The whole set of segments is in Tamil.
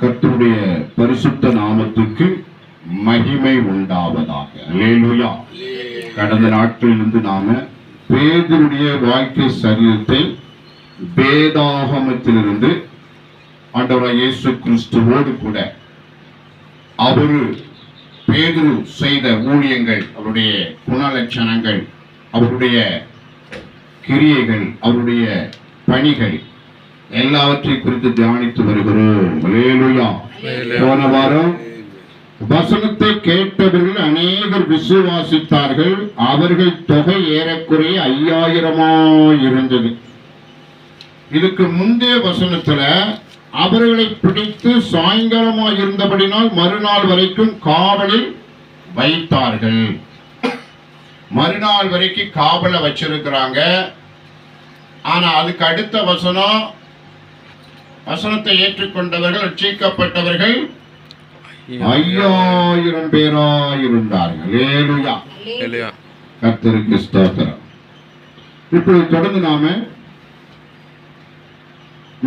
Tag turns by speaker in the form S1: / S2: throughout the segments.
S1: கத்துடைய பரிசுத்த நாமத்துக்கு மகிமை உண்டாவதாக. அல்லேலூயா கடந்த நாட்களிலிருந்து நாம பேதருடைய வாழ்க்கை சரீரத்தை வேதாகமத்திலிருந்து ஆண்டவராய் இயேசு கிறிஸ்துவோடு கூட அவரு பேதுரு செய்த ஊழியங்கள் அவருடைய குணலட்சணங்கள் அவருடைய கிரியைகள் அவருடைய பணிகள் எல்லாவற்றை குறித்து தியானித்து வருகிறோம். போன வாரம் வசனத்தை கேட்டவர்கள் அநேகர் விசுவாசித்தார்கள். அவர்கள் தொகை ஏறக்குறைய ஐயாயிரமாய் இருந்தது. இதுக்கு முந்தைய வசனத்துல அவர்களை பிடித்து சாயங்காலமாய் இருந்தபடினால் மறுநாள் வரைக்கும் காவலில் வைத்தார்கள். மறுநாள் வரைக்கும் காவல வச்சிருக்கிறாங்க. ஆனா அதுக்கு அடுத்த வசனம் வசனத்தை ஏற்றுக்கொண்டவர்கள் ரட்சிக்கப்பட்டவர்கள். ஐயாயிரம் பேராயிருந்தார்கள். கர்த்தருக்கு ஸ்தோத்திரம். இப்பொழுது தொடர்ந்து நாம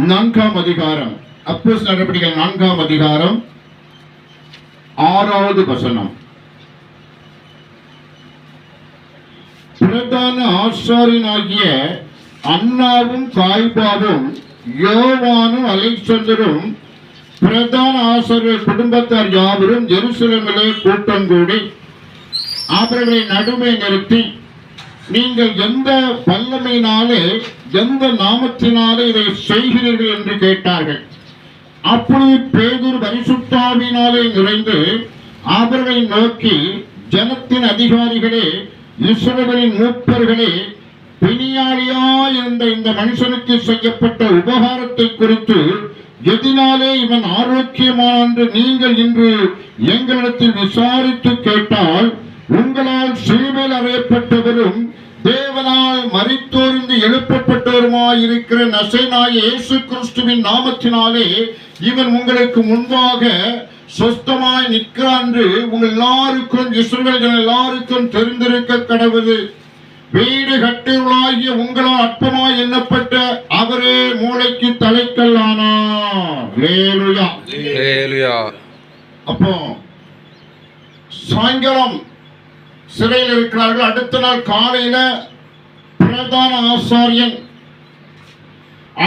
S1: நான்காம் அதிகாரம் அப்போஸ் நடவடிக்கைகள் நான்காம் அதிகாரம் ஆறாவது வசனம். பிரதான ஆசாரியனாகிய அண்ணாவும் காய்பாவும் யோவானும் அலெக்சந்தரும் பிரதான ஆசிரியர் குடும்பத்தார் யாவரும் ஜெருசலமிலே கூட்டம் கூடி அவர்களை நடுமை நிறுத்தி நீங்கள் எந்த வல்லமையினாலே எந்த நாமத்தினாலே இதை செய்கிறீர்கள் என்று கேட்டார்கள். அப்பொழுது பேதூர் பரிசுத்தாவினாலே நிறைந்து அவர்களை நோக்கி ஜனத்தின் அதிகாரிகளே இஸ்ரவேலின் மூப்பர்களே பிணியாளியா இருந்த இந்த மனுஷனுக்கு செய்யப்பட்ட உபகாரத்தை குறித்து எதினாலே இவன் ஆரோக்கியமான என்று நீங்கள் இன்று எங்களிடத்தில் விசாரித்து கேட்டால் உங்களால் சிலுவையில் அறையப்பட்டவரும் தேவனால் மறித்தோர்ந்து எழுப்பப்பட்டவருமாய் இருக்கிற இயேசு கிறிஸ்துவின் நாமத்தினாலே இவன் உங்களுக்கு முன்பாக சொஸ்தமாய் நிற்கிறான் என்று உங்கள் எல்லாருக்கும் இஸ்ரவேல்கள் எல்லாருக்கும் தெரிந்திருக்க கடவுது வீடு கட்டுகளாகிய உங்களால் அற்பமாய் எண்ணப்பட்ட அவரே மூளைக்கு லேலுயா
S2: ஹalleluya.
S1: அப்போ சாயங்காலம் சிறையில் இருக்கிறார்கள். அடுத்த நாள் காலையில பிரதான ஆசாரியன்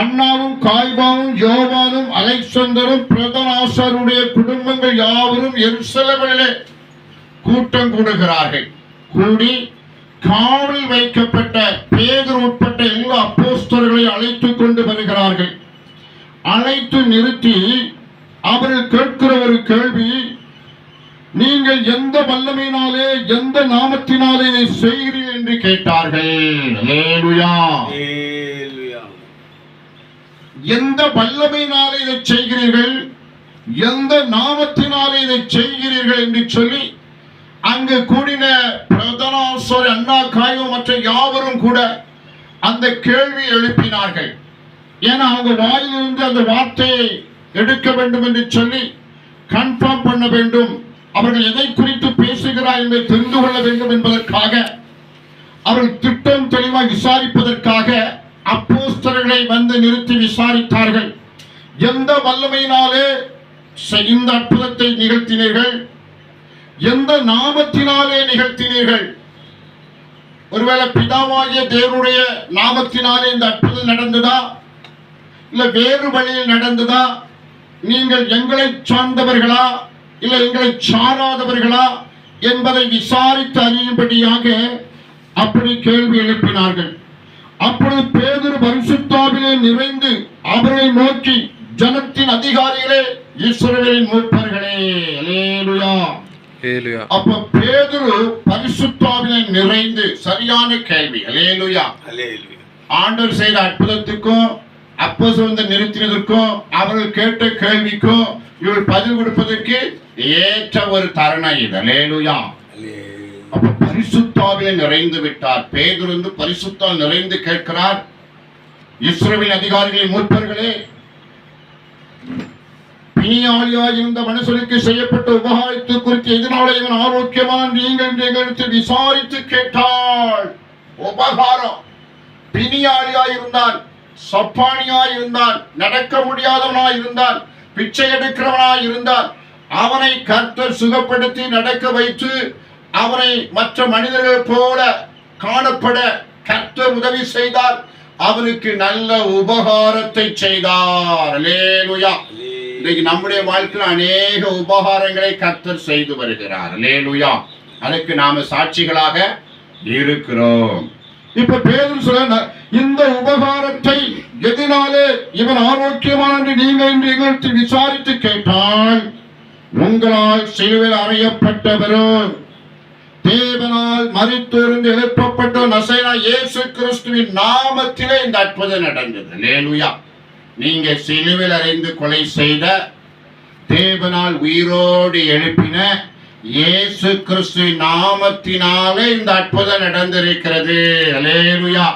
S1: அண்ணாவும் காய்பாவும் யோவானும் அலெக்சந்தரும் பிரதான ஆசாரியருடைய குடும்பங்கள் யாவரும் எருசலேமிலே கூட்டம் கூடுகிறார்கள். கூடி காவலில் வைக்கப்பட்ட பேதர் உட்பட்ட எல்லா அப்போஸ்தலர்களை அழைத்துக் கொண்டு வருகிறார்கள். அழைத்து நிறுத்தி அவர்கள் கேட்கிற ஒரு கேள்வி நீங்கள் எந்த வல்லமையினாலே எந்த நாமத்தினாலே இதை செய்கிறீர்கள் என்று கேட்டார்கள். எந்த வல்லமையினாலே இதை செய்கிறீர்கள்? எந்த நாமத்தினாலே இதை செய்கிறீர்கள் என்று சொல்லி அங்கு கூடின பிரதனாசோர் அண்ணா காயோ மற்ற யாவரும் கூட அந்த கேள்வி எழுப்பினார்கள். ஏன்னா அவங்க வாயிலிருந்து அந்த வார்த்தையை எடுக்க வேண்டும் என்று சொல்லி கன்ஃபார்ம் பண்ண வேண்டும். அவர்கள் எதை குறித்து பேசுகிறார் என்பதை தெரிந்து கொள்ள வேண்டும் என்பதற்காக அவர்கள் திட்டம் தெளிவாக விசாரிப்பதற்காக அப்போஸ்தர்களை வந்து நிறுத்தி விசாரித்தார்கள். எந்த வல்லமையினாலே இந்த அற்புதத்தை நிகழ்த்தினீர்கள்? எந்த நாமத்தினாலே நிகழ்த்தினீர்கள்? ஒருவேளை பிதாவாகிய தேவனுடைய நாமத்தினாலே இந்த அற்புதம் நடந்ததா? இல்ல வேறு வழியில் நடந்ததா? நீங்கள் எங்களை சார்ந்தவர்களா? இல்ல எங்களை சாராதவர்களா? என்பதை விசாரித்து அறியும்படியாக அப்படி கேள்வி எழுப்பினார்கள். அப்பொழுது பேதுரு பரிசுத்தாவிலே நிறைந்து அவரை நோக்கி ஜனத்தின் அதிகாரிகளே ஈஸ்வரர்களின் மூப்பர்களே.
S2: அலேலுயா
S1: அப்ப பேதுரு பரிசுத்தாவிலே நிறைந்து சரியான கேள்வி. அல்லேலூயா ஆண்டவர் செய்த அற்புதத்துக்கும் அப்போ வந்து நிறுத்தினதற்கும் அவர்கள் கேட்ட கேள்விக்கும் இவர் பதில் கொடுப்பதற்கு ஏற்ற ஒரு தருணம் இது. அல்லேலூயா அப்ப பரிசுத்தாவிலே நிறைந்து விட்டார். பேதுரு வந்து பரிசுத்தால் நிறைந்து கேட்கிறார். இஸ்ரவேல் அதிகாரிகளை மூப்பர்களே பிணியாளியாய் இருந்த மனுஷனுக்கு செய்யப்பட்ட உபகாரத்து குறித்து எதனால இவன் ஆரோக்கியமான நீங்கள் நிகழ்த்து விசாரித்து கேட்டாள். உபகாரம். பிணியாளியாய் இருந்தான் சப்பானியாய் இருந்தான் நடக்க முடியாதவனாய் இருந்தான் பிச்சை எடுக்கிறவனாய் இருந்தால் அவனை கர்த்தர் சுகப்படுத்தி நடக்க வைத்து அவனை மற்ற மனிதர்கள் போல காணப்பட கர்த்தர் உதவி செய்தார் அவனுக்கு நல்ல உபகாரத்தை செய்தார். அல்லேலூயா. இன்றைக்கு நம்முடைய வாழ்க்கையில் அநேக உபகாரங்களை கர்த்தர் செய்து வருகிறார். லேலுயா அதுக்கு நாம சாட்சிகளாக இருக்கிறோம். இப்ப பேரும் சொல்ல இந்த உபகாரத்தை எதினாலே இவன் ஆரோக்கியமான என்று நீங்கள் என்று எங்களுக்கு விசாரித்து கேட்டால் உங்களால் சிலுவில் அறையப்பட்டவரும் தேவனால் மறித்திருந்து எழுப்பப்பட்ட நசைனா இயேசு கிறிஸ்துவின் நாமத்திலே இந்த அற்புதம் நடந்தது. லேலுயா நீங்க சிலுவில் அறைந்து கொலை செய்த தேவனால் உயிரோடு எழுப்பின இயேசு கிறிஸ்துவின் நாமத்தினாலே இந்த அற்புதம் நடந்திருக்கிறது. அலேலுயா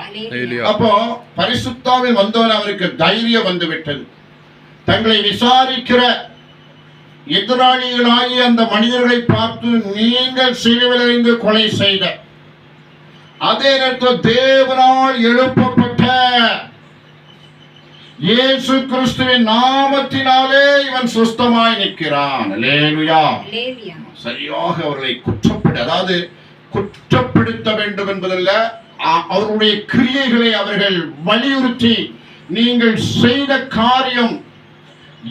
S1: அப்போ பரிசுத்தாவில் வந்தவன் அவருக்கு தைரியம் வந்து விட்டது தங்களை விசாரிக்கிற எதிராளிகளாகிய அந்த மனிதர்களை பார்த்து நீங்கள் சிலுவிலிருந்து கொலை செய்த. அதே நேரத்தில் தேவனால் எழுப்பப்பட்ட இயேசு கிறிஸ்துவின் நாமத்தினாலே இவன் சுஸ்தமாய் நிற்கிறான். சரியாக அவர்களை குற்றப்பட அதாவது குற்றப்படுத்த வேண்டும் என்பதல்ல அவருடைய கிரியைகளை அவர்கள் வலியுறுத்தி நீங்கள் செய்த காரியம்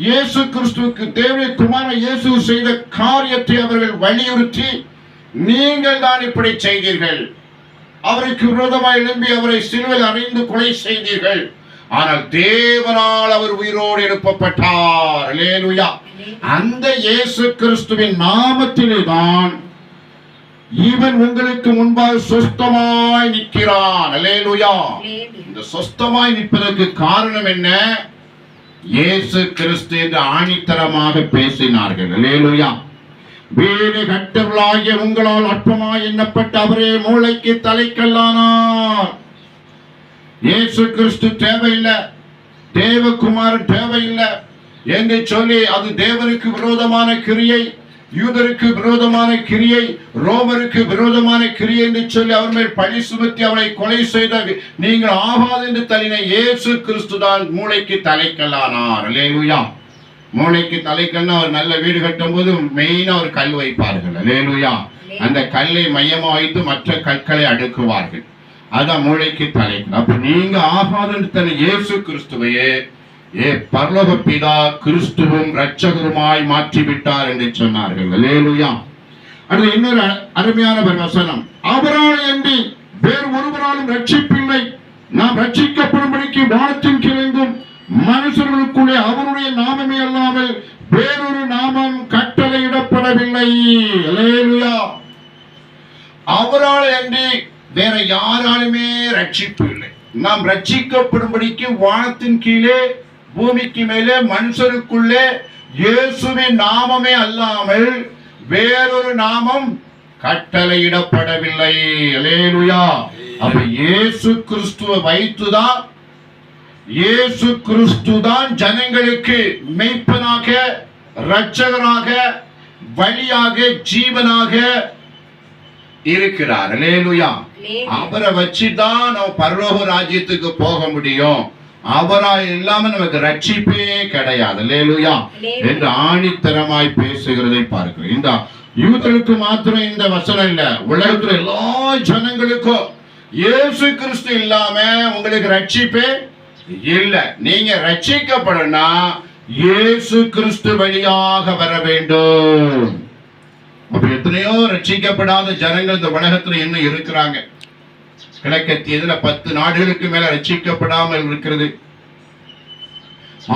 S1: இயேசு கிறிஸ்துவுக்கு தேவனுடைய குமார இயேசு செய்த காரியத்தை அவர்கள் வலியுறுத்தி நீங்கள் தான் இப்படி செய்தீர்கள். அவருக்கு விரோதமாய் எழும்பி அவரை சிலுவையில் அறைந்து கொலை செய்தீர்கள். ஆனால் தேவனால் அவர் உயிரோடு எழுப்பப்பட்டார். அல்லேலூயா அந்த இயேசு கிறிஸ்துவின் நாமத்திலே தான் இவன் உங்களுக்கு முன்பாக சொஸ்தமாய் நிற்கிறான்.
S3: Hallelujah.
S1: இந்த சொஸ்தமாய் நிற்பதற்கு காரணம் என்ன? இயேசு கிறிஸ்து என்று ஆணித்தரமாக பேசினார்கள். அல்லேலூயா வீடு கட்டவர்களாகிய உங்களால் அற்பமாய் எண்ணப்பட்ட அவரே மூளைக்கு தலைக்கல்லானார். இயேசு கிறிஸ்து தேவையில்லை. தேவகுமாரன் தேவையில்லை. என்று சொல்லி அது தேவனுக்கு விரோதமான கிரியை யூதருக்கு விரோதமான கிரியை ரோமருக்கு விரோதமான கிரியை என்று சொல்லி அவர் மேல் பழி சுமத்தி அவரை கொலை செய்த நீங்கள் ஆகாது என்று தள்ளின இயேசு கிறிஸ்து தான் மூளைக்கு தலைக்கல்லானார். அல்லேலூயா. மூளைக்கு தலைக்கல்னா அவர் நல்ல வீடு கட்டும் போது மெயினா ஒரு கல் வைப்பார்கள். அல்லேலூயா. அந்த கல்லை மையமாக வைத்து மற்ற கற்களை அடுக்குவார்கள். அதான் மூளைக்கு தலைக்கணும் அப்ப நீங்க ஆகாதுன்னு இயேசு கிறிஸ்துவையே ஏ பரலோக பிதா கிறிஸ்துவும் ரட்சகருமாய் மாற்றி விட்டார் என்று சொன்னார்கள். லேலுயா அடுத்து இன்னொரு அ- அருமையான வசனம். அவரால் என்று வேறு ஒருவராலும் ரட்சிப்பில்லை நாம் ரட்சிக்கப்படும்படிக்கு வானத்தின் கிழங்கும் மனுஷர்களுக்குள்ளே அவருடைய நாமமே அல்லாமல் வேறொரு நாமம் கட்டளையிடப்படவில்லை. அவரால் என்று வேற யாராலுமே ரட்சிப்பு இல்லை நாம் ரட்சிக்கப்படும்படிக்கு வானத்தின் கீழே பூமிக்கு மேலே மனுஷருக்குள்ளே இயேசுவின் நாமமே அல்லாமல் வேறொரு நாமம் கட்டளையிடப்படவில்லை. அல்லேலூயா. அப்ப இயேசு கிறிஸ்துவை வைத்துதான் இயேசு கிறிஸ்து தான் ஜனங்களுக்கு மெய்ப்பனாக இரட்சகராக வழியாக ஜீவனாக இருக்கிறார்.
S3: அலேலுயா
S1: அவரை வச்சுதான் நம்ம பரலோக ராஜ்யத்துக்கு போக முடியும். அவரா இல்லாம நமக்கு ரட்சிப்பே கிடையாது. அல்லேலூயா என்று ஆணித்தரமாய் பேசுகிறதை பார்க்கிறோம். இந்த யூதர்களுக்கு மாத்திரம் இந்த வசனம் இல்ல. உலகத்துல எல்லா ஜனங்களுக்கும் இயேசு கிறிஸ்து இல்லாம உங்களுக்கு ரட்சிப்பே இல்ல. நீங்க ரட்சிக்கப்படனா இயேசு கிறிஸ்து வழியாக வர வேண்டும். அப்ப எத்தனையோ ரட்சிக்கப்படாத ஜனங்கள் இந்த உலகத்துல இன்னும் இருக்கிறாங்க. கிழக்கத்தியதுல பத்து நாடுகளுக்கு மேல ரட்சிக்கப்படாமல் இருக்கிறது.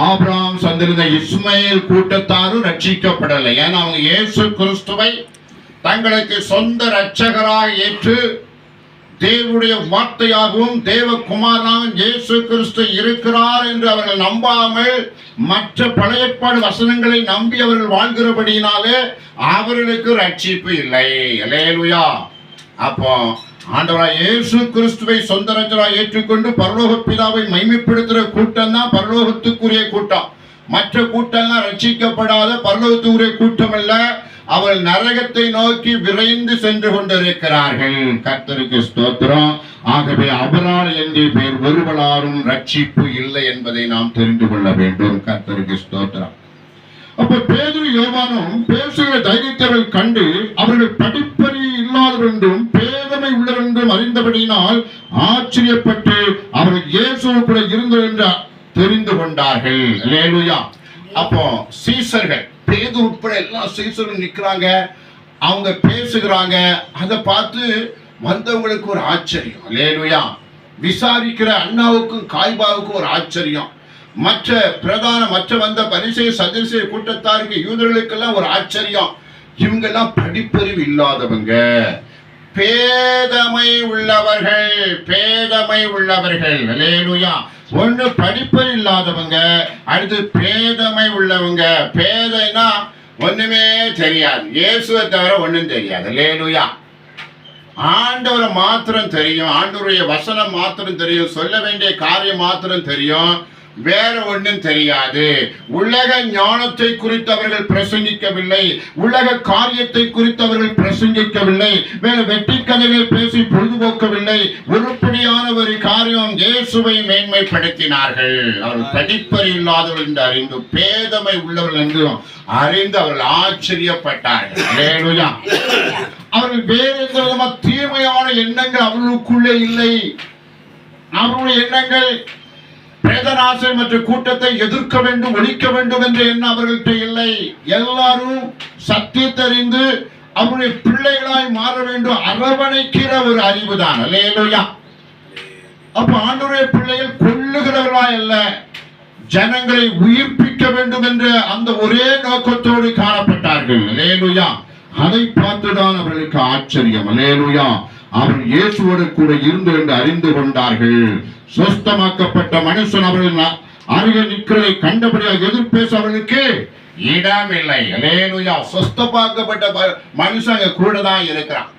S1: ஆபிரகாம் சந்திருந்த இஸ்மையில் கூட்டத்தாரும் ரட்சிக்கப்படலை. ஏன்னா அவங்க இயேசு கிறிஸ்துவை தங்களுக்கு சொந்த இரட்சகராக ஏற்று தேவனுடைய வார்த்தையாகவும் தேவகுமாரனாகவும் இயேசு கிறிஸ்து இருக்கிறார் என்று அவர்கள் நம்பாமல் மற்ற பழையற்பாடு வசனங்களை நம்பி அவர்கள் வாழ்கிறபடியினாலே அவர்களுக்கு ரட்சிப்பு இல்லை. அல்லேலூயா அப்போ ஆண்டவராய் இயேசு கிறிஸ்துவை சொந்த ரட்சராய் ஏற்றுக்கொண்டு பரலோக பிதாவை மைமைப்படுத்துகிற கூட்டம் தான் பரலோகத்துக்குரிய கூட்டம். மற்ற கூட்டம்லாம் ரட்சிக்கப்படாத பரலோகத்துக்குரிய கூட்டம் அல்ல அவள் நரகத்தை நோக்கி விரைந்து சென்று கொண்டிருக்கிறார்கள். கர்த்தருக்கு ஸ்தோத்திரம். ஆகவே அவரால் என்று பேர் ஒருவளாரும் ரட்சிப்பு இல்லை என்பதை நாம் தெரிந்து கொள்ள வேண்டும். கர்த்தருக்கு ஸ்தோத்திரம். அப்ப பேதுரு யோவானும் பேசுகிற தைரியத்தை கண்டு அவர்கள் படிப்பறி இல்லாதவர் பேதமை உள்ளவர் அறிந்தபடியினால் ஆச்சரியப்பட்டு அவர்கள் இயேசுக்குள்ள கூட என்று தெரிந்து கொண்டார்கள். அல்லேலூயா அப்போ சீசர்கள் பேது உட்பட எல்லா சீசரும் நிக்கிறாங்க. அவங்க பேசுகிறாங்க. அதை பார்த்து வந்தவங்களுக்கு ஒரு ஆச்சரியம். லேலுயா விசாரிக்கிற அண்ணாவுக்கும் காய்பாவுக்கும் ஒரு ஆச்சரியம். மற்ற பிரதான மற்ற வந்த பரிசை சதிசை கூட்டத்தாருக்கு யூதர்களுக்கெல்லாம் ஒரு ஆச்சரியம். இவங்கெல்லாம் படிப்பறிவு இல்லாதவங்க. பேதமை உள்ளவர்கள் பேதமை உள்ளவர்கள். அல்லேலூயா. ஒண்ணு படிப்பறிவு இல்லாதவங்க அடுத்து பேதமை உள்ளவங்க. பேதைனா ஒண்ணுமே தெரியாது. இயேசுவை தவிர ஒண்ணும் தெரியாது. லேலுயா ஆண்டவரை மாத்திரம் தெரியும். ஆண்டவருடைய வசனம் மாத்திரம் தெரியும். சொல்ல வேண்டிய காரியம் மாத்திரம் தெரியும். வேற ஒண்ணும் தெரியாது. உலக ஞானத்தை குறித்து அவர்கள் பிரசங்கிக்கவில்லை. உலக காரியத்தை குறித்து அவர்கள் பிரசங்கிக்கவில்லை. வேற வெட்டி கதைகளை பேசி பொழுதுபோக்கவில்லை. உருப்படியான ஒரு காரியம் இயேசுவை மேன்மைப்படுத்தினார்கள். அவர்கள் படிப்பறி இல்லாதவர்கள் என்று அறிந்து பேதமை உள்ளவர்கள் என்றும் அறிந்து அவர்கள் ஆச்சரியப்பட்டார்கள். அவர்கள் வேறு எந்த விதமான தீமையான எண்ணங்கள் அவர்களுக்குள்ளே இல்லை. அவருடைய எண்ணங்கள் பேதராசை மற்ற கூட்டத்தை எதிர்க்க வேண்டும் ஒழிக்க வேண்டும் என்ற எண்ணம் அவர்கள்ட்ட இல்லை. எல்லாரும் சத்தியத்தறிந்து அவருடைய பிள்ளைகளாய் மாற வேண்டும். அரவணைக்கிற ஒரு அறிவு தான் அல்லேலூயா. அப்ப ஆண்டுடைய பிள்ளைகள் கொள்ளுகிறவர்களாய் அல்ல ஜனங்களை உயிர்ப்பிக்க வேண்டும் என்ற அந்த ஒரே நோக்கத்தோடு காணப்பட்டார்கள். லேலுயா அதை பார்த்துதான் அவர்களுக்கு ஆச்சரியம். லேலுயா அவர் இயேசுவோடு கூட இருந்து என்று அறிந்து கொண்டார்கள். சொஸ்தமாக்கப்பட்ட மனுஷன் அவர்கள் அருகே நிற்கிறதை கண்டபடியாக எதிர்பேச அவர்களுக்கு இடம் இல்லை சொஸ்தமாக்கப்பட்ட ப- மனுஷன் கூட தான் இருக்கிறான்.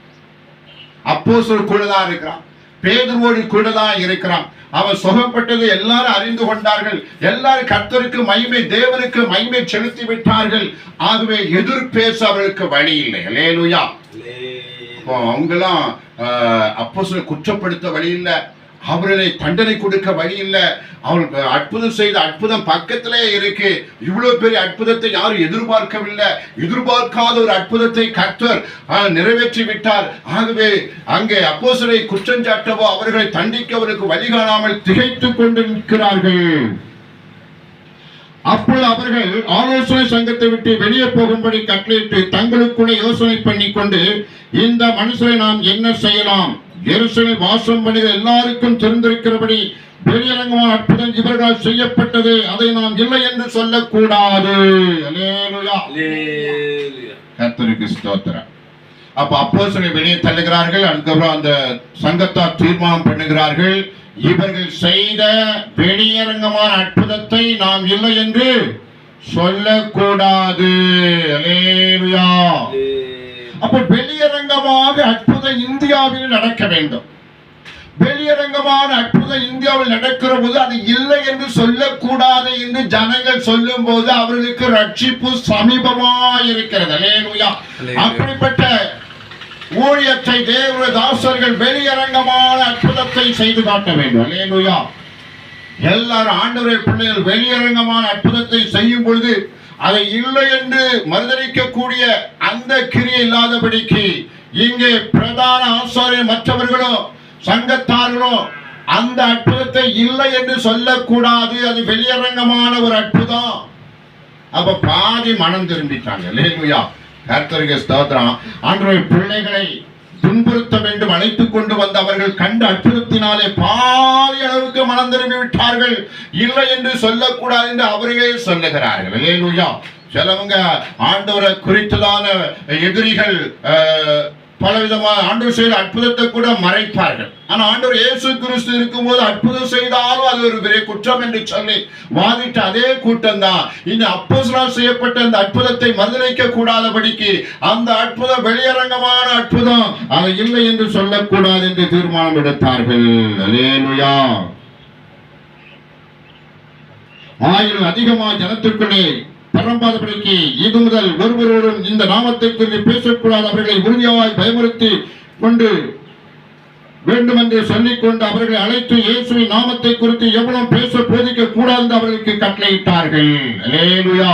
S1: அப்போஸ்தலர் கூட தான் இருக்கிறான். பேதுருவோடு கூட தான் இருக்கிறான். அவன் சுகப்பட்டது எல்லாரும் அறிந்து கொண்டார்கள். எல்லாரும் கர்த்தருக்கு மகிமை தேவனுக்கு மகிமை செலுத்தி விட்டார்கள். ஆகவே எதிர் பேச அவர்களுக்கு வழி இல்லை. அல்லேலூயா. இப்போ அவங்கெல்லாம் அப்போ குற்றப்படுத்த வழி இல்லை. அவர்களை தண்டனை கொடுக்க வழி இல்லை. அவர்கள் அற்புதம் செய்த அற்புதம் பக்கத்திலே இருக்கு. இவ்வளவு பெரிய அற்புதத்தை யாரும் எதிர்பார்க்கவில்லை. எதிர்பார்க்காத ஒரு அற்புதத்தை கர்த்தர் ஆஹ், நிறைவேற்றி விட்டார். ஆகவே அங்கே அப்போசரை குற்றஞ்சாட்டவோ அவர்களை தண்டிக்க அவருக்கு வழி காணாமல் திகைத்துக் கொண்டு நிற்கிறார்கள் அப்பொழுது அவர்கள் ஆலோசனை சங்கத்தை விட்டு வெளியே போகும்படி கட்டளையிட்டு தங்களுக்குள்ளே யோசனை பண்ணிக்கொண்டு இந்த மனுஷரை நாம் என்ன செய்யலாம்? எருசலேமில் வாசம் பண்ணுகிற எல்லாருக்கும் தெரிந்திருக்கிறபடி வெளியரங்கமான அற்புதம் இவர்களால் செய்யப்பட்டது. அதை நாம் இல்லை என்று சொல்லக்கூடாது. அல்லேலூயா. கர்த்தருக்கு ஸ்தோத்திரம். அப்ப அப்போஸ்தலரை வெளியே தள்ளுகிறார்கள் அதுக்கப்புறம் அந்த சங்கத்தார் தீர்மானம் பண்ணுகிறார்கள். இவர்கள் செய்த வெளியரங்கமான அற்புதத்தை நாம் இல்லை என்று சொல்லக்கூடாது. அல்லேலூயா. அப்ப வெளியரங்கமாக அற்புதம் இந்தியாவில் நடக்க வேண்டும். வெளியரங்கமான அற்புதம் இந்தியாவில் நடக்கிற போது அது இல்லை என்று சொல்லக்கூடாது என்று ஜனங்கள் சொல்லும் போது அவர்களுக்கு ரட்சிப்பு சமீபமாய் இருக்கிறது. அப்படிப்பட்ட ஊழியத்தை தேவ தாசர்கள் வெளியரங்கமான அற்புதத்தை செய்து காட்ட வேண்டும். அல்லேலூயா எல்லாரும் ஆண்டவரை பிள்ளைகள் வெளியரங்கமான அற்புதத்தை செய்யும் பொழுது அதை இல்லை என்று மறுதளிக்கக்கூடிய அந்த கிரியை இல்லாதபடிக்கு இங்கே பிரதான ஆசாரியர் மற்றவர்களோ சங்கத்தார்களோ அந்த அற்புதத்தை இல்லை என்று சொல்லக்கூடாது. அது வெளியரங்கமான ஒரு அற்புதம். அப்ப பாதி மனம் திரும்பிட்டாங்க. லேலுயா கர்த்தருக்கு ஸ்தோத்திரம். அன்றைய பிள்ளைகளை துன்புறுத்த வேண்டும் அழைத்துக் கொண்டு வந்த அவர்கள் கண்ட அற்புதத்தினாலே பாரிய அளவுக்கு மனம் திரும்பி விட்டார்கள். இல்லை என்று சொல்லக்கூடாது என்று அவர்களே சொல்லுகிறார்கள். சிலவங்க ஆண்டவரை குறித்ததான எதிரிகள் அஹ், பலவிதமான ஆண்டவர் செய்த அற்புதத்தை கூட மறைப்பார்கள். ஆனா ஆண்டவர் இயேசு கிறிஸ்து இருக்கும்போது அற்புதம் செய்தால் அது ஒரு பெரிய குற்றம் என்று சொல்லி வாதிட்ட அதே கூட்டம் தான் இந்த அப்போசனால் செய்யப்பட்ட அந்த அற்புதத்தை மறுதளிக்க கூடாதபடிக்கு அந்த அற்புதம் வெளியரங்கமான அற்புதம் அது இல்லை என்று சொல்லக்கூடாது என்று தீர்மானம் எடுத்தார்கள். அல்லேலூயா ஆயிரம் அதிகமாக ஜனத்திற்குள்ளே பரம்பாதபடிக்கு இது முதல் ஒருவரோடும் இந்த நாமத்தை குறித்து பேசக்கூடாது. அவர்களை உறுதியாய் பயமுறுத்தி கொண்டு வேண்டுமென்று சொல்லிக்கொண்டு அவர்களை அழைத்து இயேசுவின் நாமத்தை குறித்து எவ்வளவு பேச போதிக்க கூடாது அவர்களுக்கு கட்டளையிட்டார்கள். அல்லேலூயா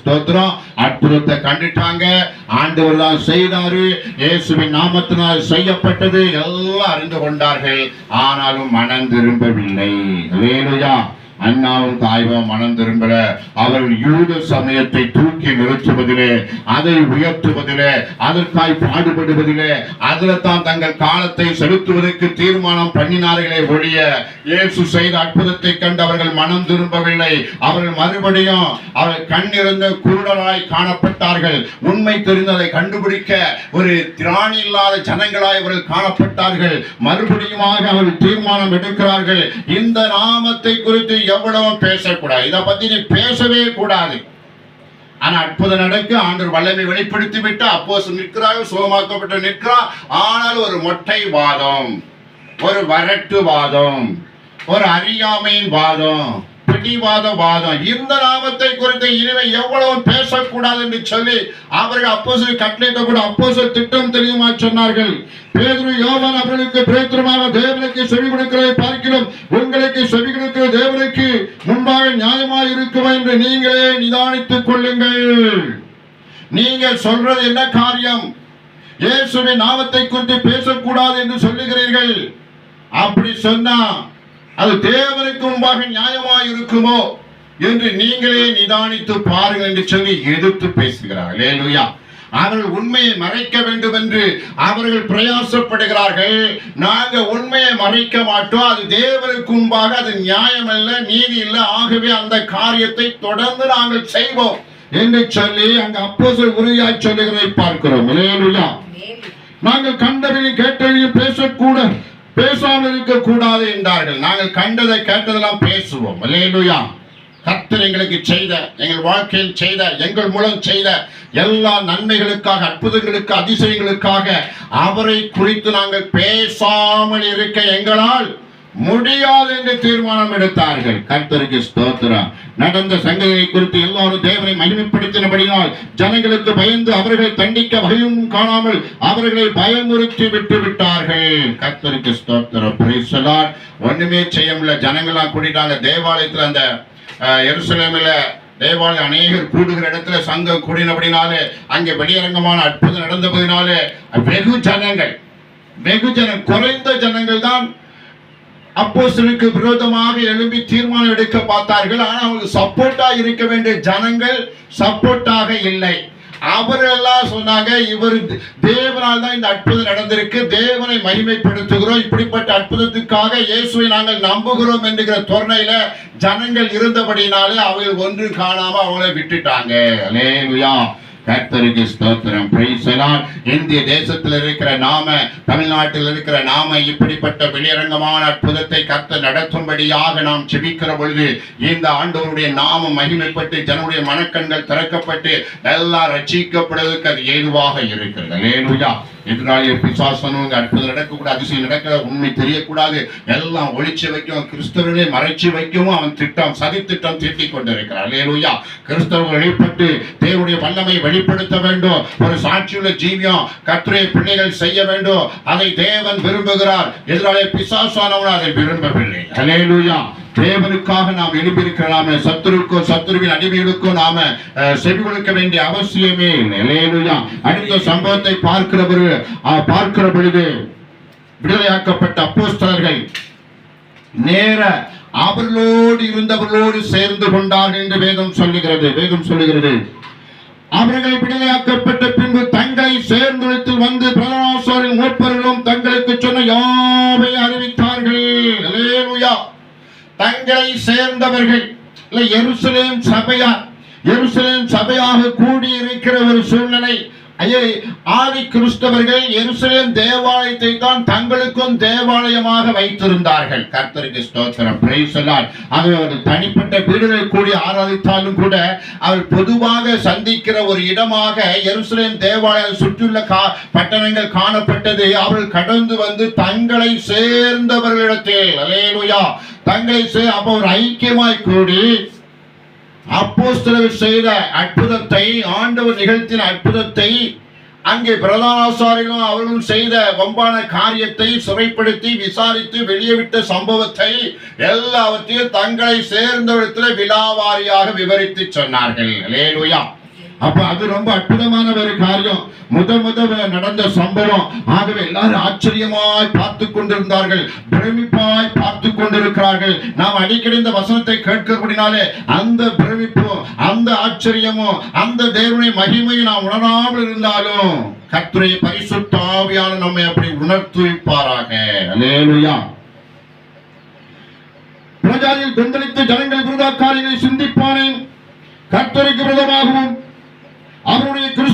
S1: ஸ்தோத்திரம். அற்புதத்தை கண்டுட்டாங்க. ஆண்டவர் தான் செய்தாரு. இயேசுவின் நாமத்தினால் செய்யப்பட்டது. எல்லாம் அறிந்து கொண்டார்கள். ஆனாலும் மனம் திரும்பவில்லை. வேலுயா அண்ணாவும் தாய்வும் மனம் திரும்பல. அவர்கள் யூத சமயத்தை தூக்கி நிறுத்துவதிலே அதை உயர்த்துவதிலே அதற்காய் பாடுபடுவதிலே அதில் தான் தங்கள் காலத்தை செலுத்துவதற்கு தீர்மானம் பண்ணினார்களே ஒழிய இயேசு செய்த அற்புதத்தை கண்டு அவர்கள் மனம் திரும்பவில்லை. அவர்கள் மறுபடியும் அவர்கள் கண்ணிருந்த குருடராய் காணப்பட்டார்கள். உண்மை தெரிந்ததை கண்டுபிடிக்க ஒரு திராணி இல்லாத ஜனங்களாய் அவர்கள் காணப்பட்டார்கள். மறுபடியுமாக அவர்கள் தீர்மானம் எடுக்கிறார்கள். இந்த நாமத்தை குறித்து எவ்வளவும் பேசக்கூடாது. இதை பத்தி நீ பேசவே கூடாது. ஆனா அற்புதம் நடக்க ஆண்டவர் வல்லமை வெளிப்படுத்தி விட்டு அப்போ நிற்கிறார்கள் சுகமாக்கப்பட்டு நிற்கிறார். ஆனால் ஒரு மொட்டை வாதம் ஒரு வரட்டு வாதம் ஒரு அறியாமையின் வாதம். பிடிவாத வாதம் இந்த நாமத்தை குறித்து இனிமே எவ்வளவு பேசக்கூடாது என்று சொல்லி அவர்கள் அப்போசு கட்டளையிட்ட கூட அப்போசு திட்டம் தெரியுமா சொன்னார்கள். பேதுரு யோவான் அவர்களுக்கு பிரேத்திரமாக தேவனுக்கு செவி கொடுக்கிறதை பார்க்கிறோம். உங்களுக்கு செவி கொடுக்கிற தேவனுக்கு முன்பாக நியாயமாக இருக்குமா என்று நீங்களே நிதானித்துக் கொள்ளுங்கள். நீங்கள் சொல்றது என்ன காரியம்? இயேசுவின் நாமத்தை குறித்து பேசக்கூடாது என்று சொல்லுகிறீர்கள். அப்படி சொன்னா அது தேவனுக்கு முன்பாக நியாயமாய் இருக்குமோ என்று நீங்களே நிதானித்து பாருங்கள் என்று சொல்லி எதிர்த்து பேசுகிறார். லேலுயா அவர்கள் உண்மையை மறைக்க வேண்டும் என்று அவர்கள் பிரயாசப்படுகிறார்கள். நாங்க உண்மையை மறைக்க மாட்டோம். அது தேவனுக்கு முன்பாக அது நியாயம் அல்ல நீதி இல்லை ஆகவே அந்த காரியத்தை தொடர்ந்து நாங்கள் செய்வோம் என்று சொல்லி அங்க அப்போஸ்தலர் உறுதியாய் சொல்லுகிறதை பார்க்கிறோம். நாங்கள் கண்டவையும் கேட்டவையும் பேசக்கூட பேசாமல் இருக்க கூடாது என்றார்கள். நாங்கள் கண்டதை கேட்டதெல்லாம் பேசுவோம். இல்லையா கர்த்தர் எங்களுக்கு செய்த எங்கள் வாழ்க்கையில் செய்த எங்கள் மூலம் செய்த எல்லா நன்மைகளுக்காக அற்புதங்களுக்கு அதிசயங்களுக்காக அவரை குறித்து நாங்கள் பேசாமல் இருக்க எங்களால் முடியாது என்று தீர்மானம் எடுத்தார்கள். கர்த்தருக்கு ஸ்தோத்திரம். நடந்த சங்கதியை குறித்து எல்லாரும் தேவனை மகிமைப்படுத்தினபடியால் ஜனங்களுக்கு பயந்து அவர்களை தண்டிக்க வகையும் காணாமல் அவர்களை பயமுறுத்தி விட்டு விட்டார்கள். கர்த்தருக்கு ஸ்தோத்திரம். ஒண்ணுமே செய்ய முடியல. ஜனங்களா கூட்டிட்டாங்க. தேவாலயத்துல அந்த அஹ், எருசலேமில் தேவாலயம் அநேகர் கூடுகிற இடத்துல சங்கம் கூடினபடினாலே அங்கே வெளியரங்கமான அற்புதம் நடந்தபடினாலே வெகு ஜனங்கள் வெகு ஜன குறைந்த ஜனங்கள் தான் அப்போசனுக்கு விரோதமாக எழும்பி தீர்மானம் எடுக்க பார்த்தார்கள். ஆனால் அவங்களுக்கு சப்போர்ட்டா இருக்க வேண்டிய ஜனங்கள் சப்போர்ட்டாக இல்லை. அவரெல்லாம் சொன்னாங்க இவர் தேவனால் தான் இந்த அற்புதம் நடந்திருக்கு. தேவனை மகிமைப்படுத்துகிறோம். இப்படிப்பட்ட அற்புதத்துக்காக இயேசுவை நாங்கள் நம்புகிறோம் என்கிற தோரணையில ஜனங்கள் இருந்தபடினாலே அவர்கள் ஒன்று காணாம அவங்கள விட்டுட்டாங்க. அல்லேலூயா கர்த்தருக்கு ஸ்தோத்திரம். இந்திய தேசத்தில் இருக்கிற நாம தமிழ்நாட்டில் இருக்கிற நாம இப்படிப்பட்ட வெளியரங்கமான அற்புதத்தை கர்த்தர் நடத்தும்படியாக நாம் செபிக்கிற பொழுது இந்த ஆண்டவருடைய நாமம் மகிமைப்பட்டு ஜனனுடைய மனக்கண்கள் திறக்கப்பட்டு எல்லாம் ரட்சிக்கப்படுவதற்கு அது ஏதுவாக இருக்கிறது. எதிராளிய பிசாசனும் அற்புதம் நடக்கக்கூடாது அதிசயம் நடக்க உண்மை தெரியக்கூடாது. எல்லாம் ஒழிச்சு வைக்கும் கிறிஸ்தவர்களே மறைச்சு வைக்கவும் அவன் திட்டம் சதி திட்டம் தீட்டிக் கொண்டிருக்கிறான். அல்லேலூயா. கிறிஸ்தவர்கள் வெளிப்பட்டு தேவனுடைய வல்லமை வெளிப்படுத்த வேண்டும். ஒரு சாட்சியுள்ள ஜீவியம் கர்த்தருடைய பிள்ளைகள் செய்ய வேண்டும். அதை தேவன் விரும்புகிறார். எதிராளிய பிசாசானவன் அதை விரும்பவில்லை. அல்லேலூயா. தேவனுக்காக நாம் எழுப்பியிருக்கிற நாம சத்துருக்கோ சத்துருவின் அடிமைகளுக்கோ நாம செவி கொடுக்க வேண்டிய அவசியமே இல்லை. அடுத்த சம்பவத்தை பார்க்கிற பொழுது பார்க்கிற பொழுது விடுதலையாக்கப்பட்ட அப்போஸ்தலர்கள் நேர அவர்களோடு இருந்தவர்களோடு சேர்ந்து கொண்டார்கள் என்று வேதம் சொல்லுகிறது. வேதம் சொல்லுகிறது. அவர்கள் விடுதலையாக்கப்பட்ட பின்பு தங்களை சேர்ந்தெழுத்தில் வந்து பிரதமாசோரின் மூப்பர்களும் தங்களுக்கு சொன்ன யாவை அறிவித்தார்கள்? தங்களை சேர்ந்தவர்கள். இல்லை எருசலேம் சபையார் எருசலேம் சபையாக கூடி இருக்கிற ஒரு சூழ்நிலை ஆதி கிறிஸ்தவர்கள் எருசலேம் தேவாலயத்தை தான் தங்களுக்கும் தேவாலயமாக வைத்திருந்தார்கள். கர்த்தருக்கு ஸ்தோத்திரம். Praise the Lord. ஆகவே அவர்கள் தனிப்பட்ட வீடுகளில் கூடி ஆராதித்தாலும் கூட அவர் பொதுவாக சந்திக்கிற ஒரு இடமாக எருசலேம் தேவாலயம் சுற்றியுள்ள கா பட்டணங்கள் காணப்பட்டது. அவர்கள் கடந்து வந்து தங்களை சேர்ந்தவர்களிடத்தில். அலேலுயா தங்களை சே அப்போ ஒரு ஐக்கியமாய் கூடி அப்போஸ்தலர்கள் செய்த அற்புதத்தை ஆண்டவர் நிகழ்த்தின அற்புதத்தை அங்கே பிரதானாசாரிகளும் அவர்களும் செய்த வம்பான காரியத்தை சிறைப்படுத்தி விசாரித்து வெளியே விட்ட சம்பவத்தை எல்லாவற்றையும் தங்களை சேர்ந்தவிடத்தில் விழாவாரியாக விவரித்து சொன்னார்கள். லேனுயா அப்ப அது ரொம்ப அற்புதமான ஒரு காரியம். முத முத நடந்த சம்பவம். ஆகவே எல்லாரும் ஆச்சரியமாய் பார்த்து கொண்டிருந்தார்கள். பிரமிப்பாய் பார்த்து கொண்டிருக்கிறார்கள். நாம் அடிக்கடி இந்த வசனத்தை கேட்கிறபடினாலே அந்த பிரமிப்பும் அந்த ஆச்சரியமும் அந்த தேவனுடைய மகிமையும் நாம் உணராமல் இருந்தாலும் கத்துரை பரிசுத்த ஆவியான நம்மை அப்படி உணர்த்துவிப்பாராக. அல்லேலூயா. பிரஜாதியில் கொந்தளித்து ஜனங்கள் விருதா காரியங்களை சிந்திப்பானேன். கர்த்தருக்கு விரதமாகவும்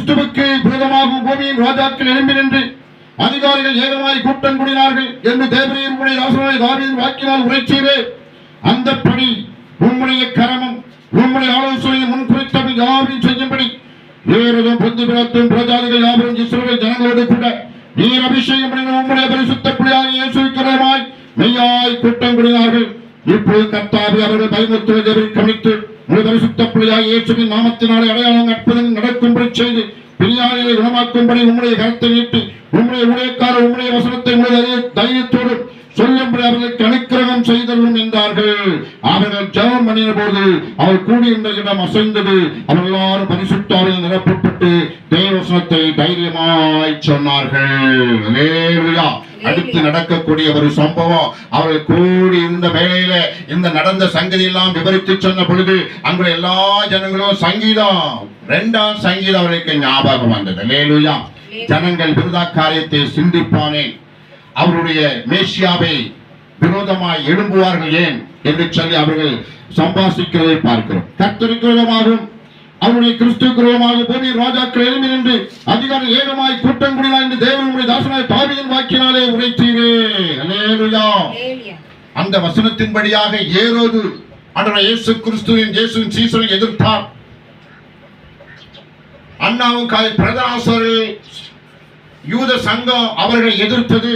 S1: கிறிஸ்துவுக்கு புரதமாகும் பூமியின் ராஜாக்கள் எழும்பி நின்று அதிகாரிகள் ஏகமாய் கூட்டம் கூடினார்கள் என்று தேவரையும் உம்முடைய ஆசனாய் தாவீதின் வாக்கினால் உரைச்சீரே. அந்த பணி உம்முடைய கரமும் உம்முடைய முன் முன்குறித்தவர்கள் யாவையும் செய்யும்படி வேறுதும் பொந்து பிறத்தும் பிரஜாதிகள் யாவரும் இஸ்ரவேல் ஜனங்களோடு கூட நீர் அபிஷேகம் பண்ணின உம்முடைய பரிசுத்த பிள்ளையாக இயேசுக்கிறமாய் மெய்யாய் கூட்டம் கூடினார்கள். இப்போது கர்த்தாவி அவர்கள் பயமுத்துவதை கவித்து கவனித்து உடைய பரிசுத்த பிள்ளையாக இயேசுவின் நாமத்தினாலே அடையாளம் அற்புதம் நடக்கும்படி செய்து பிரியாணியை குணமாக்கும்படி உம்முடைய கருத்தை நீட்டி உம்முடைய ஊழியக்காரர் உம்முடைய வசனத்தை உங்களுடைய தைரியத்தோடு சொல்லும்படி அவர்களுக்கு அனுக்கிரகம் செய்தல்லும் என்றார்கள். அவர்கள் ஜெபம் பண்ணின போது அவர் கூடியிருந்த இடம் அசைந்தது. அவர்கள் எல்லாரும் பரிசுத்தாவில் நிரப்பப்பட்டு தேவசனத்தை தைரியமாய் சொன்னார்கள். அல்லேலூயா. அடுத்து நடக்கக்கூடிய ஒரு சம்பவம். அவர்கள் கூடி இருந்த வேளையில இந்த நடந்த சங்கதி எல்லாம் விவரித்து சொன்ன பொழுது அங்குள்ள எல்லா ஜனங்களும் சங்கீதம் இரண்டாம் சங்கீதம் அவர்களுக்கு ஞாபகம் வந்தது. அல்லேலூயா. ஜனங்கள் விருதா காரியத்தை சிந்திப்பானேன் அவருடைய மேசியாவை விரோதமாய் எழும்புவார்கள் ஏன்? என்று சொல்லி அவர்கள் சம்பாசிக்கிறதை பார்க்கிறோம். கர்த்தருக்கு விரோதமாகவும் அவருடைய கிறிஸ்து விரோதமாக பூமி ராஜாக்கள் எழுமி நின்று அதிகாரம் ஏகமாய் கூட்டம் கூடினார் என்று தேவனுடைய தாசனாய் தாவியின் வாக்கினாலே உரைத்தீரே.
S3: Hallelujah.
S1: அந்த வசனத்தின்படியாக ஏரோது ஆண்டவர் இயேசு கிறிஸ்துவின் இயேசுவின் சீசனை எதிர்த்தார். அண்ணாவும் காய் பிரதாசர்கள் யூத சங்கம் அவர்களை எதிர்த்தது.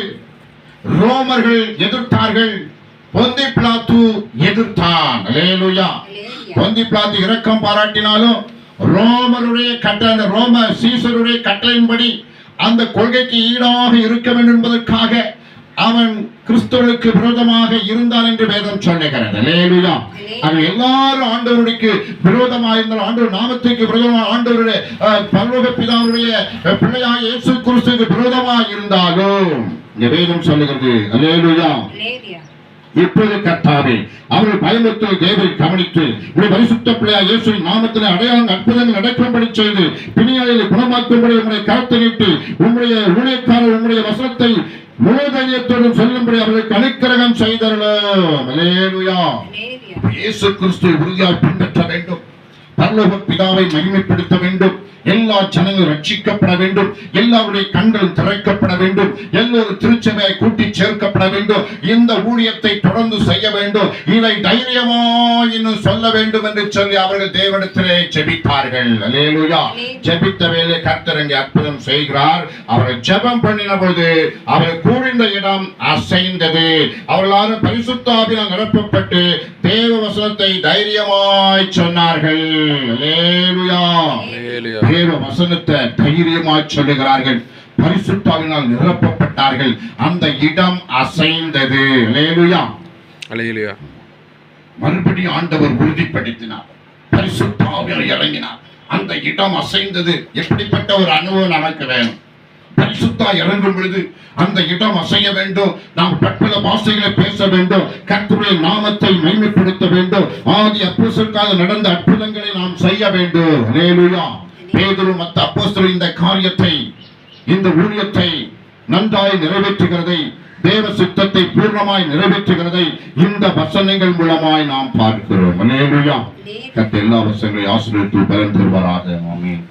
S1: ரோமர்கள் எதிர்த்தார்கள். பொந்தி பிளாத்து எதிர்த்தான். பொந்தி பிளாத்து இரக்கம் பாராட்டினாலும் ரோமருடைய கட்ட அந்த ரோம சீசருடைய கட்டளையின்படி அந்த கொள்கைக்கு ஈடாக இருக்க வேண்டும் என்பதற்காக அவன் கிறிஸ்தவனுக்கு விரோதமாக இருந்தான் என்று வேதம் சொல்லுகிறது. அவன் எல்லாரும் ஆண்டவருக்கு விரோதமாக இருந்தாலும் ஆண்டவர் நாமத்துக்கு விரோதமாக ஆண்டவருடைய பரலோக பிதாவுடைய பிள்ளையாக இயேசு கிறிஸ்துவுக்கு விரோதமாக இருந்தாலும் வேதம் சொல்லுகிறது. அல்லேலூயா. இப்பொழுது கர்த்தாவே அவர்கள் பயமுறுத்தல் தேவை கவனித்து உடைய பரிசுத்த பிள்ளையா இயேசுவின் நாமத்தில் அடையாளம் அற்புதங்கள் நடக்கும்படி செய்து பிணியாளிகளை குணமாக்கும்படி உங்களுடைய கருத்தை நீட்டி உங்களுடைய ஊழியக்காரர் உங்களுடைய வசனத்தை முழு தைரியத்தோடும் சொல்லும்படி அவர்களுக்கு அனுக்கிரகம்
S3: Hallelujah.
S1: இயேசு கிறிஸ்துவை உறுதியாய் பின்பற்ற வேண்டும். பரலோக பிதாவை மகிமைப்படுத்த வேண்டும். எல்லா ஜனங்களும் ரட்சிக்கப்பட வேண்டும். எல்லாருடைய கண்களும் திறக்கப்பட வேண்டும். எல்லோரும் திருச்சபையை கூட்டி சேர்க்கப்பட வேண்டும். இந்த ஊழியத்தை தொடர்ந்து செய்ய வேண்டும். இதை தைரியமா இன்னும் சொல்ல வேண்டும் என்று சொல்லி அவர்கள் தேவனிடத்திலே ஜெபித்தார்கள். அல்லேலூயா. ஜெபித்த வேலை கர்த்தர் இங்கே அற்புதம் செய்கிறார். அவர்கள் ஜெபம் பண்ணின போது அவர் கூறிந்த இடம் அசைந்தது. அவர்களாலும் பரிசுத்தாவினால் நிரப்பப்பட்டு தேவ வசனத்தை தைரியமாய் சொன்னார்கள். தேவ வசனத்தை தைரியமாய் சொல்லுகிறார்கள். பரிசுத்தாவினால் நிரப்பப்பட்டார்கள். அந்த இடம் அசைந்தது. அல்லேலூயா
S2: Hallelujah.
S1: மறுபடியும் ஆண்டவர் உறுதிப்படுத்தினார். பரிசுத்தாவியால் இறங்கினார். அந்த இடம் அசைந்தது. எப்படிப்பட்ட ஒரு அனுபவம் நமக்கு வேணும் பரிசுத்தா இறங்கும் பொழுது அந்த இடம் அசைய வேண்டும். நாம் பற்பல பாஷைகளை பேச வேண்டும். கர்த்தருடைய நாமத்தை மேன்மைப்படுத்த வேண்டும். ஆதி அப்போஸ்தலருக்காக நடந்த அற்புதங்களை நாம் செய்ய வேண்டும். அல்லேலூயா பேதுரு மத்த அப்போஸ்தலர் இந்த காரியத்தை இந்த ஊழியத்தை நன்றாய் நிறைவேற்றுகிறதை தேவ சித்தத்தை பூர்ணமாய் நிறைவேற்றுகிறதை இந்த வசனங்கள் மூலமாய் நாம் பார்க்கிறோம். கத்த எல்லா வசனங்களையும் ஆசீர்வதித்து பலன் தருவாராக ஆமென்.